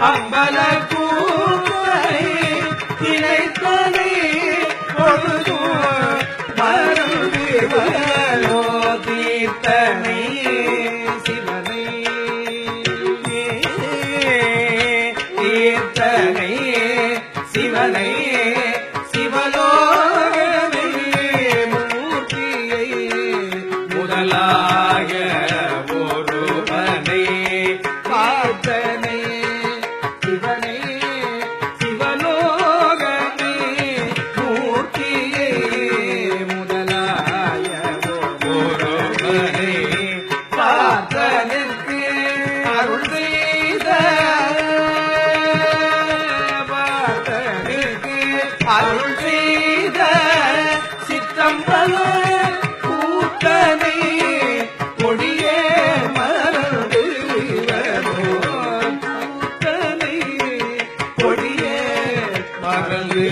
அம்பல கூத்தனை திளைத்தனை பொழுதும் மறந்து வரோ தீர்த்தனை சிவனை. தீர்த்தனை சிவனை. சிவலோகமே மூர்த்தியை முதலா அருள் செய்த சிற்றம்பல கூட்டனை கொடியே மறந்து கூட்டனை கொடியே மறந்து